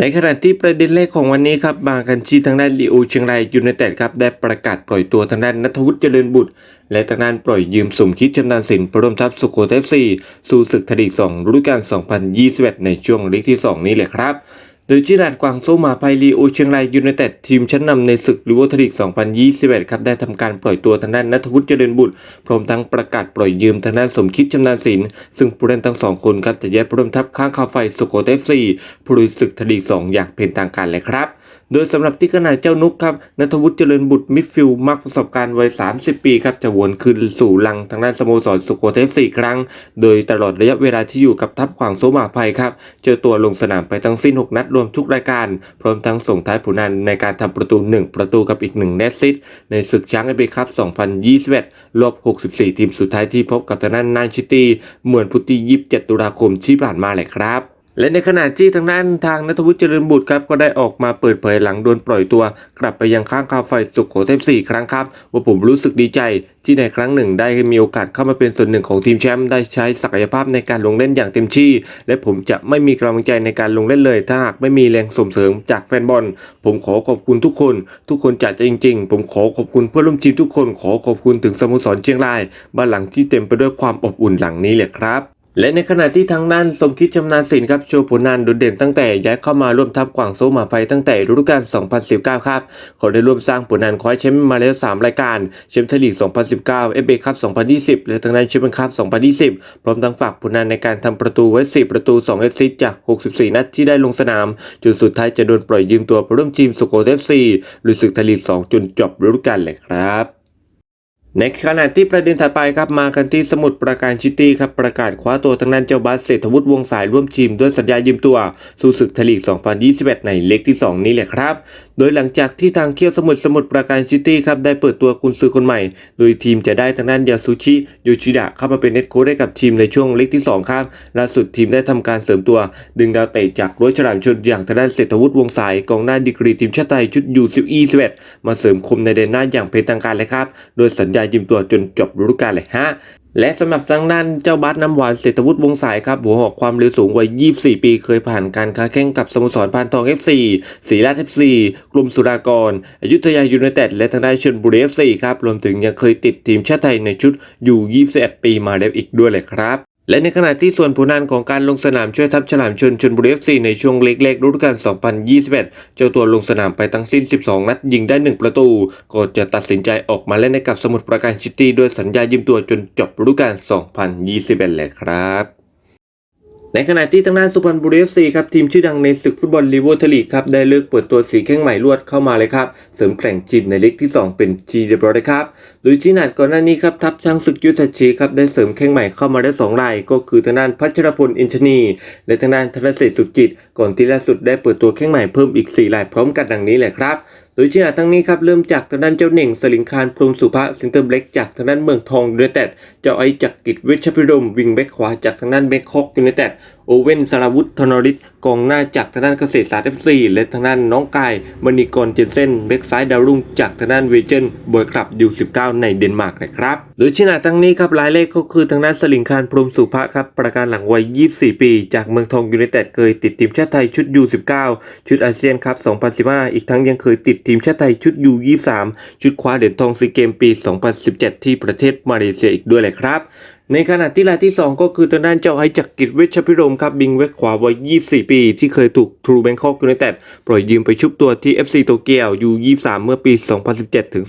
ในขณะที่ประเด็นแรกของวันนี้ครับมากันที่ทางด้านลีโอเชียงรายยูไนเต็ดครับได้ประกาศปล่อยตัวทางด้านนัทวุฒิเจริญบุตร และทางด้านปล่อยยืมสมคิดชำนาญสินพร้อมทัพสุโขทัยซีสู่ศึกทดี2ฤดูกาล2021 ในช่วงลีกที่ 2 นี้แหละครับ โดยจิรัดกวางโซมาไพลีโอเชียงรายยูไนเต็ดทีมชั้นนำในศึกลิเวอร์พูลีก 2021 ครับ ได้ทำการปล่อยตัวทางด้านนัทวุฒิเจริญบุตร พร้อมทั้งประกาศปล่อยยืมทางด้านสมคิดชำนาญศิลป์ซึ่งผู้เล่นทั้งสองคนครับจะย้ายไปร่วมทัพข้างคาไฟสุโขทัยซีผู้ลุยศึกทลีก 2 อย่างเป็นทางการเลยครับ โดยสำหรับที่ขนาดเจ้านุกครับนัทวุฒิเจริญบุตรมิดฟิลด์มากประสบการณ์วัย 30 ปีครับจะวนคืนสู่ลังทางด้านสโมสรสุโขทัยสี่ครั้ง โดยตลอดระยะเวลาที่อยู่กับทัพขวางโซมาภัยครับ เจอตัวลงสนามไปทั้งสิ้น 6 นัดรวมทุกรายการ พร้อมทั้งส่งท้ายผลงานในการทำประตู 1 ประตูกับอีก1เนตซิตในศึกช้างเอเบคัพ 2021 รอบ 64 ทีมสุดท้ายที่พบกับทางด้านนานชิตี้เมื่อพุธที่ 27 ตุลาคมที่ผ่านมาเลยครับ และในขณะที่ทางด้านทางนัทวุฒิเจริญบุตรครับก็ได้ออกมาเปิดเผยหลังโดนปล่อยตัว กลับไปยังข้างคาไฟสุขโขทัยสี่ครั้งครับ ว่าผมรู้สึกดีใจที่ในครั้งหนึ่งได้มีโอกาสเข้ามาเป็นส่วนหนึ่งของทีมแชมป์ได้ใช้ศักยภาพในการลงเล่นอย่างเต็มที่ และผมจะไม่มีกำลังใจในการลงเล่นเลย ถ้าหากไม่มีแรงส่งเสริมจากแฟนบอล ผมขอขอบคุณทุกคน ทุกคนจากใจจริง ๆ ผมขอขอบคุณเพื่อนร่วมทีมทุกคนขอขอบคุณถึงสโมสรเชียงรายบ้านหลังที่เต็มไปด้วยความอบอุ่นหลังนี้เลยครับ และในขณะที่ทางด้านสมคิดชำนาญศิลป์ครับโชว์ผลงานโดดเด่นตั้งแต่ย้ายเข้ามาร่วมทัพกวางโซมาไฟตั้งแต่ฤดูกาล 2019 ครับเขาได้ร่วมสร้างผลงานคว้าแชมป์มาแล้ว 3 รายการแชมป์ไทยลีก 2019 เอฟเอคัพ 2020 และทางด้านแชมเปี้ยนคัพ 2020 พร้อมทั้งฝากผลงานในการทำประตูไว้4ประตู2เอสซิสต์จาก 64 นัดที่ได้ลงสนาม จนสุดท้ายจะโดนปล่อยยืมตัวไปร่วมทีมสุโขทัย FC ลุยศึกไทยลีก 2 จนจบฤดูกาลเลยครับ ในขณะที่ประเด็นถัดไปครับมากันที่สมุทรปราการชิตี้ครับประกาศคว้าตัวทางด้านเจ้าบาสเศรษฐวุฒิวงสายร่วมทีมด้วยสัญญายืมตัวสู่ศึกไทยลีก 2021 ในเล็กที่ 2 นี้แหละครับ โดยหลังจากที่ทางเคียวสมุทรสมุทรปราการซิตี้ครับได้เปิดตัวกุนซือคนใหม่ โดยทีมจะได้ทางด้านยาซูชิโยชิดะเข้ามาเป็นเน็ตโค้ชให้กับทีมในช่วงเล็กที่ 2 ครับล่าสุดทีมได้ทำการเสริมตัว ดึงดาวเตะจากรั้วฉลามชนอย่างทางด้านเศรษฐวุฒิวงสายกองหน้าดีกรีทีมชาติไทยชุดยูซิอีสเวตมาเสริมคมในเดนหน้าอย่างเป็นทางการเลยครับโดยสัญญายืมตัวจนจบฤดูกาลเลยฮะและสำหรับทางด้านเจ้าบัสน้ำหวานเศรษฐวุฒิวงสายครับหัวหอกความเร็วสูงวัย 24 ปี เคยผ่านการค้าแข่งกับสโมสรพานทอง FC ศรีราช FC กลุ่มสุรากรอยุธยายูไนเต็ดและทางด้านชนบุรี FC ครับรวมถึงยังเคยติดทีมชาติไทยในชุดอยู่21 ปีมาแล้วอีกด้วยเลยครับ และในขณะที่ส่วนผลงานของการลงสนามช่วยทัพฉลามชนชนบุรีเอฟซีในช่วงเล็กๆฤดูกาล 2021 เจ้าตัวลงสนามไปทั้งสิ้น 12 นัดยิงได้ 1 ประตู ก็จะตัดสินใจออกมาเล่นในกับสมุทรปราการซิตี้ด้วยสัญญายืมตัวจนจบฤดูกาล 2021เลยครับ ในขณะที่ทางด้านสุพรรณบุรี FC ครับทีมชื่อดังในศึกฟุตบอลลีเวอร์ทลีกครับได้เลิกเปิดตัวสีแข้งใหม่ลวดเข้ามาเลยครับ เสริมแข่งจีนในลีกที่ 2 เป็นจีเดบรอยครับโดยจีนัดก่อนหน้านี้ครับทัพช้างศึกยุทธชีครับได้เสริมแข้งใหม่เข้ามาได้2ราย ก็คือทางด้านพัชรพลอินทนี และทางด้านธนเศษสุจิต ก่อนที่ล่าสุดได้เปิดตัวแข้งใหม่เพิ่มอีก4รายพร้อมกันดังนี้แหละครับ โดยจีนัดทั้งนี้ครับเริ่มจากทางด้านเจ้าเหน่งสลิงคารพรมสุภาเซนเตอร์เบล็กจากทางด้านเมืองทองยูไนเต็ดเจ้าไอจักกิจเวชพิรมวิงแบ็กขวาจากทางด้านเบงคอกยูไนเต็ด โอเว่นสารวุฒิธนริศกองหน้าจากทางด้านเกษตรศาสตร์เอฟซีและทางด้านน้องกายมณีกรเจนเซนเบคซ้ายดาวรุ่งจากทางด้านเวเจนบอยคลับยู19 ในเดนมาร์กนะครับโดยชนาทั้งนี้ครับรายเลขก็คือทางด้านสลิงคารพรมสุภาครับประการหลังวัย 24 ปี จากเมืองทองยูไนเต็ดเคยติดทีมชาติไทยชุดยู19ชุดอาเซียนครับ2015 อีกทั้งยังเคยติดทีมชาติไทยชุดยู23ชุดคว้าเหรียญทองซีเกมปี 2017 ที่ประเทศมาเลเซียอีกด้วยเลยครับ ในขณะที่รายที่ 2 ก็คือทางด้านเจ้าไอจักกิจเวชพิรมครับบิงเวกขวาวัย 24 ปี ที่เคยถูกทรูแบงคอกยูไนเต็ดปล่อยยืมไปชุบตัวที่ FC โตเกียวยู23 เมื่อปี 2017 ถึง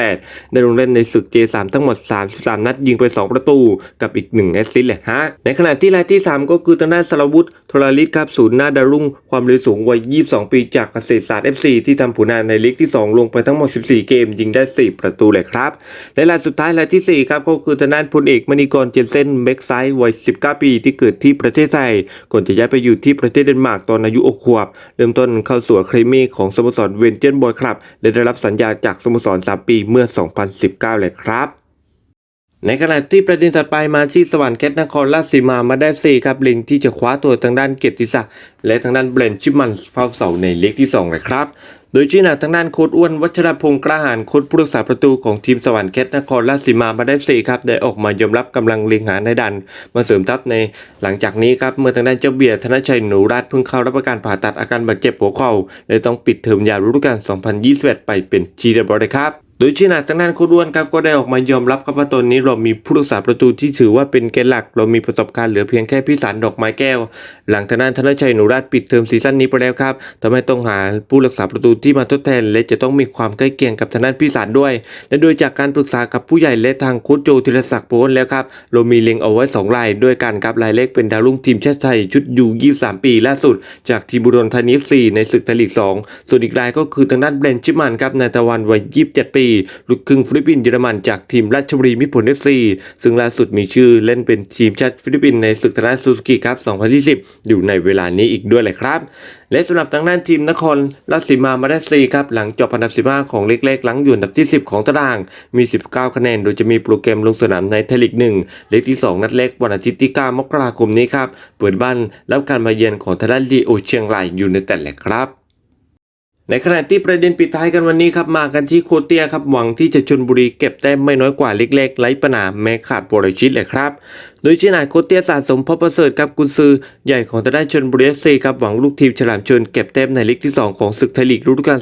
2018 ได้ลงเล่นในศึก J3 ทั้งหมด 33 นัดยิงไป 2 ประตูกับอีก 1 แอสซิสต์เลยฮะ ในขณะที่รายที่ 3 ก็คือทางด้านสรวุฒิทรลิตครับศูนย์หน้าดารุ่ง ความเร็วสูงวัย 22 ปีจากเกษตรศาสตร์ FC ที่ทำผลงานในลีกที่ 2 ลงไปทั้งหมด 14 เกม ยิงได้ 4 ประตูเลยครับและรายสุดท้ายรายทีสี่4ครับก็คือทางด้านพลเอกมณีกรเจนเซนเบกไซ้ายวัย 19 ปีที่เกิดที่ประเทศไทย ก่อนจะย้ายไปอยู่ที่ประเทศเดนมาร์กตอนอายุ6ขวบ เริ่มต้นเข้าสู่คาเดมี่ของสโมสรเวนเจนบอยคลับและได้รับสัญญาจากสโมสร 3 ปีเมื่อ 2019 เลยครับในขณะที่ประเด็นถัดไปมาที่สวรรค์แคทนครราชสีมามาได้สี่ครับลิงที่จะคว้าตัวทางด้านเกียรติศักดิ์และทางด้านเบรนชิมันเฝ้าเสาในเล็กที่2เลยครับ โดยจีน่าทางด้านโค้ดอ้วนวัชรพงศ์กระหานโค้ดผู้รักษาประตูของทีมสวรรค์แคทนครราชสีมามาได้สี่ครับได้ออกมายอมรับกำลังเล็งหาในดัน มาเสริมทัพในหลังจากนี้ครับเมื่อทางด้านเจ้าเบียร์ธนชัยหนูรัตเพิ่งเข้ารับประการผ่าตัดอาการบาดเจ็บหัวเข่าเลยต้องปิดเทอมยาวฤดูกาล 2021 ไปเป็นทีเดียวเลยครับ โดยชินาทางด้านโคดวนครับก็ได้ออกมายอมรับครับว่าตอนนี้เรามีผู้รักษาประตูที่ถือว่าเป็นแกนหลัก เรามีประสบการณ์เหลือเพียงแค่พิสารดอกไม้แก้ว หลังทางด้านธนชัยหนูราชปิดเทอมซีซั่นนี้ไปแล้วครับทำให้ต้องหาผู้รักษาประตูที่มาทดแทน และจะต้องมีความใกล้เคียงกับทางด้านพิสารด้วย และโดยจากการปรึกษากับผู้ใหญ่และทางโค้ชโจธีรศักดิ์โพนแล้วครับเรามีเล็งเอาไว้สองรายด้วยกันครับรายเล็กเป็นดาวรุ่งทีมชาติไทยชุดยู23 ปีล่าสุด จากทีมบุรีรัมย์ธานี FC ในศึกไทยลีก2ส่วนอีกรายก็คือทางด้านเบรนชิมันครับนายตะวันวัย27 ปีลูกครึ่งฟิลิปปินส์เยอรมันจากทีมราชบุรีมิผล FC ซึ่งล่าสุดมีชื่อเล่นเป็นทีมชาติฟิลิปปินส์ในศึกทางด้าซูซูกิครับ 2020 อยู่ในเวลานี้อีกด้วยเลยครับ และสำหรับทางด้านทีมนครราชสีมามาได้ซีครับ หลังจบอันดับ 15 ของเล็กๆ หลังอยู่อันดับที่ 10 ของตาราง มี 19 คะแนน โดยจะมีโปรแกรมลงสนามในไทยลีก1เล็กที่ 2 นัดเล็กวันอาทิตย์ที่ 9 มกราคมนี้ครับ เปิดบ้านรับการมาเยือนของทางด้านลีโอเชียงรายอยู่ในแต่แหละครับ ในขณะที่ประเด็นปิดท้ายกันวันนี้ครับมากันที่โคเตียครับหวังที่จะชนบุรีเก็บแต้มไม่น้อยกว่าเล็ก ๆ ไร้ปัญหาแม้ขาดโปรชิตเลยครับ โดยชินายโคเตียสะสมพบประเสริฐกับกุนซือใหญ่ของทางด้านชนบุรีเอฟซีครับหวังลูกทีมฉลามชนเก็บแต้มในลีกที่ 2 ของศึกไทยลีกฤดูกาล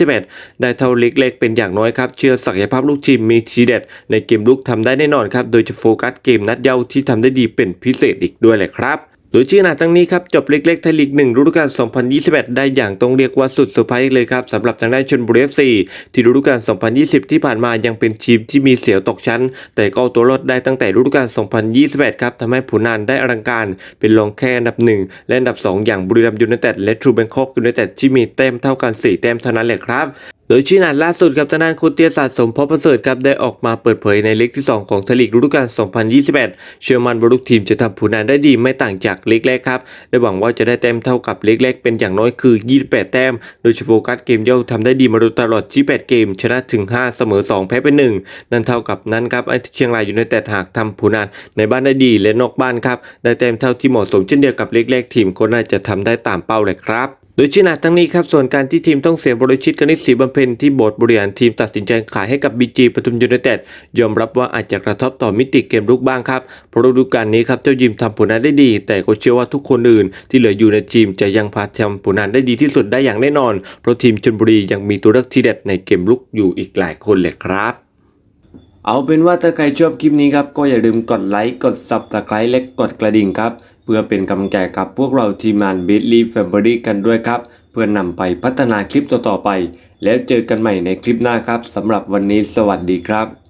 2021 ได้เท่าเล็ก ๆ เป็นอย่างน้อยครับ เชื่อศักยภาพลูกทีมมีทีเด็ด ในเกมลุกทำได้แน่นอนครับโดยจะโฟกัสเกมนัดเย้าที่ทำได้ดีเป็นพิเศษอีกด้วยแหละครับ โดยชื่อหนาทั้งนี้ครับจบเล็กๆไทยลีก1ฤดูกาล 2021 ได้อย่างต้องเรียกว่าสุดเซอร์ไพรส์เลยครับสำหรับทางด้านชนบุรีเอฟซีที่ฤดูกาล 2020 ที่ผ่านมายังเป็นทีมที่มีเสียวตกชั้น แต่ก็เอาตัวรอดได้ตั้งแต่ฤดูกาล 2021 ครับทำให้ผลงานได้อลังการ เป็นรองแค่อันดับ 1 และอันดับ 2 อย่างบุรีรัมย์ยูไนเต็ดและทรูแบงคอกยูไนเต็ดที่มีแต้มเท่ากัน 4 แต้มเท่านั้นแหละครับโดยชี้นานล่าสุดครับทางด้านโคเตียสะสมพบประเสริฐครับได้ออกมาเปิดเผยในเล็กที่ 2 ของทลีกฤดูกาล 2021 เชื่อมั่นว่าลูกทีมจะทำผลงานได้ดีไม่ต่างจากเล็กแรกครับและหวังว่าจะได้แต้มเท่ากับเล็กแรกเป็นอย่างน้อยคือ 28 แต้ม โดยโฟกัสเกมเย่าทำได้ดีมาโดยตลอด 28 เกม ชนะถึง 5 เสมอ 2 แพ้ไป1นั่นเท่ากับนั้นครับไอ้เชียงรายอยูไนเต็ดหากทำผลงานในบ้านได้ดีและนอกบ้านครับได้แต้มเท่าที่เหมาะสมเช่นเดียวกับเล็กแรกทีมก็น่าจะทำได้ตามเป้าเลยครับโดยชินาทั้งนี้ครับส่วนการที่ทีมต้องเสียบริชิตกนิษฐ์ศรีบำเพ็ญที่โบสถ์บริหารทีมตัดสินใจขายให้กับบีจีปทุมยูไนเต็ดยอมรับว่าอาจจะกระทบต่อมิติเกมรุกบ้างครับเพราะฤดูกาลนี้ครับเจ้ายิมทำผลงานได้ดี แต่ก็เชื่อว่าทุกคนอื่น ที่เหลืออยู่ในทีมจะยังพาทำผลงานได้ดีที่สุดได้อย่างแน่นอน เพราะทีมชลบุรียังมีตัวเลือกที่เด็ดในเกมลุกอยู่อีกหลายคนเลยครับเอาเป็นว่าถ้าใครชอบคลิปนี้ครับก็อย่าลืมกดไลค์กด subscribe และกดกระดิ่งครับ เพื่อเป็นกำลังใจกับพวกเราทีมงาน b i t l y Family กันด้วยครับ เพื่อนำไปพัฒนาคลิปต่อๆไป แล้วเจอกันใหม่ในคลิปหน้าครับสำหรับวันนี้สวัสดีครับ